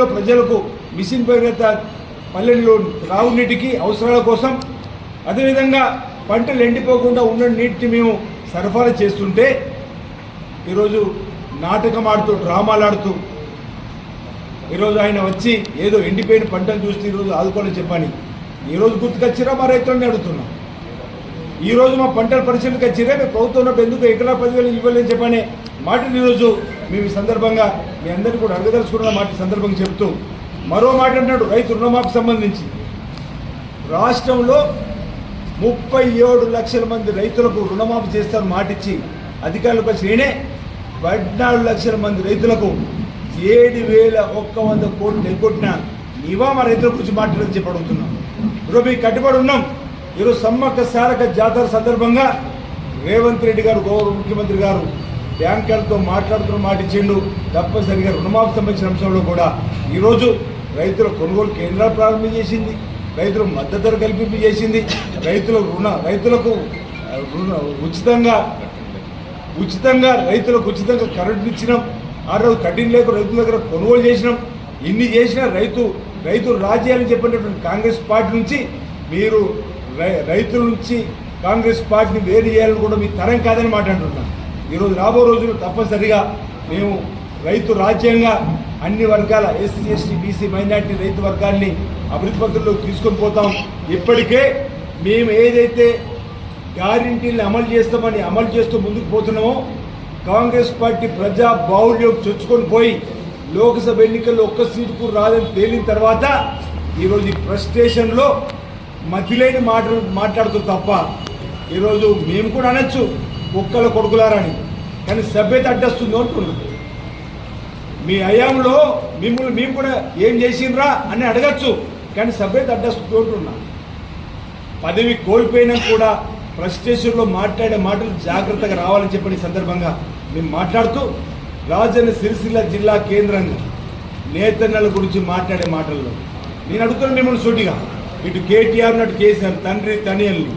లో ప్రజలకు మిషన్ భగీరథ పల్లెల్లో తాగునీటికి అవసరాల కోసం అదేవిధంగా పంటలు ఎండిపోకుండా ఉన్న నీటిని మేము సరఫరా చేస్తుంటే ఈరోజు నాటకం ఆడుతూ డ్రామాలు ఆడుతూ ఈరోజు ఆయన వచ్చి ఏదో ఎండిపోయిన పంటలు చూస్తే ఈరోజు ఆదుకోవాలని చెప్పని. ఈరోజు గుర్తుకొచ్చిరా మా రైతులని అడుగుతున్నాం. ఈ రోజు మా పంటల పరిశీలనకు వచ్చిరే మేము ప్రభుత్వం ఎందుకు ఎకరా పదివేలు ఇవ్వలేని చెప్పనే మాటను ఈరోజు మేము ఈ సందర్భంగా మీ అందరికీ కూడా అడగదలుచుకున్న మాట సందర్భంగా చెప్తూ మరో మాట అంటున్నాడు రైతు రుణమాఫీ సంబంధించి. రాష్ట్రంలో ముప్పై ఏడు లక్షల మంది రైతులకు రుణమాఫీ చేస్తారని మాటిచ్చి అధికారులకు వచ్చి నేనే పద్నాలుగు లక్షల మంది రైతులకు ఏడు వేల ఒక్క వంద కోట్లు ఎగ్గొట్టిన నీవా మా రైతుల గురించి మాట్లాడని చెప్పి అడుగుతున్నాం. ఈరోజు మీకు కట్టుబడి ఉన్నాం. ఈరోజు సమ్మక్క సారక జాతర సందర్భంగా రేవంత్ రెడ్డి గారు గౌరవ ముఖ్యమంత్రి గారు బ్యాంకర్లతో మాట్లాడుతున్న మాట ఇచ్చిండు. తప్పనిసరిగా రుణమాఫీ సంబంధించిన అంశంలో కూడా ఈరోజు రైతుల కొనుగోలు కేంద్రాలు ప్రారంభం చేసింది. రైతులకు మద్దతు ధర కల్పింపు చేసింది. రైతుల రుణ రైతులకు రుణ ఉచితంగా ఉచితంగా రైతులకు ఉచితంగా కరెంట్ ఇచ్చినాం. ఆ రోజు కఠిన లేక రైతుల దగ్గర కొనుగోలు చేసినాం. ఇన్ని చేసినా రైతు రైతు రాజ్యాన్ని చెప్పినటువంటి కాంగ్రెస్ పార్టీ నుంచి మీరు రైతుల నుంచి కాంగ్రెస్ పార్టీని వేరు చేయాలని కూడా మీ తరం కాదని మాట్లాడుతున్నాం. ఈరోజు రాబో రోజులు తప్పనిసరిగా మేము రైతు రాజ్యంగా అన్ని వర్గాల ఎస్సీ ఎస్టీ బీసీ మైనార్టీ రైతు వర్గాల్ని అభివృద్ధి పత్రంలోకి తీసుకొని పోతాం. ఇప్పటికే మేము ఏదైతే గ్యారంటీని అమలు చేస్తామని అమలు చేస్తూ ముందుకు పోతున్నామో కాంగ్రెస్ పార్టీ ప్రజా బాహుళ్యం చొచ్చుకొని పోయి లోక్సభ ఎన్నికల్లో ఒక్క సీటుకు రాదని తేలిన తర్వాత ఈరోజు ఈ ఫ్రస్ట్రేషన్లో మతిలేని మాటలు మాట్లాడుతూ తప్ప ఈరోజు మేము కూడా అనొచ్చు ఒక్కల కొడుకులారని. కానీ సభ్యత అడ్డస్తుంది అంటున్నారు మీ అయాంలో మిమ్మల్ని మేము కూడా ఏం చేసిండ్రా అని అడగచ్చు కానీ సభ్యత అడ్డస్తుంది అంటున్నా. పదవి కోల్పోయినా కూడా ఫ్రస్ట్రేషన్లో మాట్లాడే మాటలు జాగ్రత్తగా రావాలని చెప్పిన సందర్భంగా మేము మాట్లాడుతూ రాజన్న సిరిసిల్ల జిల్లా కేంద్రంగా నేతన్నల గురించి మాట్లాడే మాటల్లో. నేను అడుగుతున్నాను మిమ్మల్ని సూటిగా ఇటు కేటీఆర్ నటు కేసీఆర్ తండ్రి తనియల్ని.